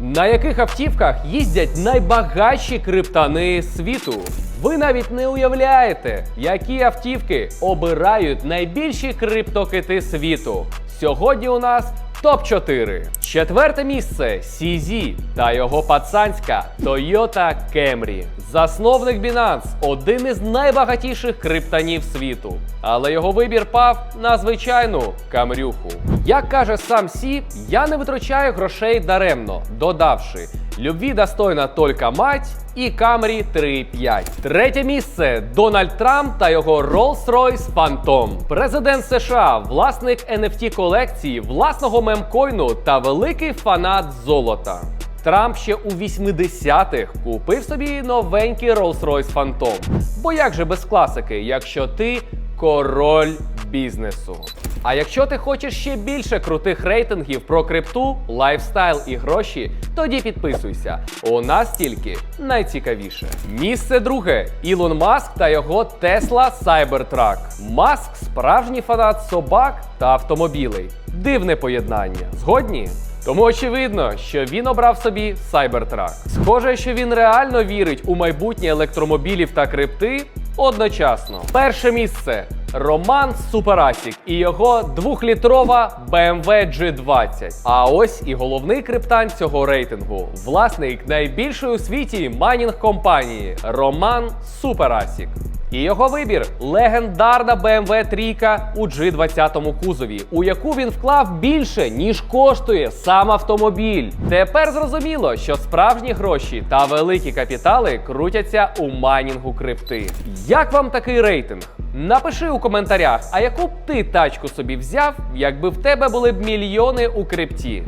На яких автівках їздять найбагатші криптани світу? Ви навіть не уявляєте, які автівки обирають найбільші криптокити світу. Сьогодні у нас топ 4 Четверте місце CZ та його пацанська Toyota Camry. Засновник Binance – один із найбагатіших криптанів світу. Але його вибір пав на звичайну камрюху. Як каже сам Сі, я не витрачаю грошей даремно, додавши любві достойна тільки мать і Камрі 3.5. Третє місце Дональд Трамп та його Rolls-Royce Phantom. Президент США, власник NFT колекції, власного мемкоїну та великий фанат золота. Трамп ще у 80-х купив собі новенький Rolls-Royce Phantom. Бо як же без класики, якщо ти король бізнесу? А якщо ти хочеш ще більше крутих рейтингів про крипту, лайфстайл і гроші, тоді підписуйся. У нас тільки найцікавіше. Місце друге Ілон Маск та його Tesla Cybertruck. Маск справжній фанат собак та автомобілей. Дивне поєднання. Згодні? Тому очевидно, що він обрав собі Cybertruck. Схоже, що він реально вірить у майбутнє електромобілів та крипти одночасно. Перше місце Роман Суперасік і його двохлітрова BMW G20. А ось і головний криптан цього рейтингу, власник найбільшої у світі майнінг компанії Роман Суперасік. І його вибір легендарна BMW 3 у G20 кузові, у яку він вклав більше, ніж коштує сам автомобіль. Тепер зрозуміло, що справжні гроші та великі капітали крутяться у майнінгу крипти. Як вам такий рейтинг? Напиши у коментарях, а яку б ти тачку собі взяв, якби в тебе були б мільйони у крипті.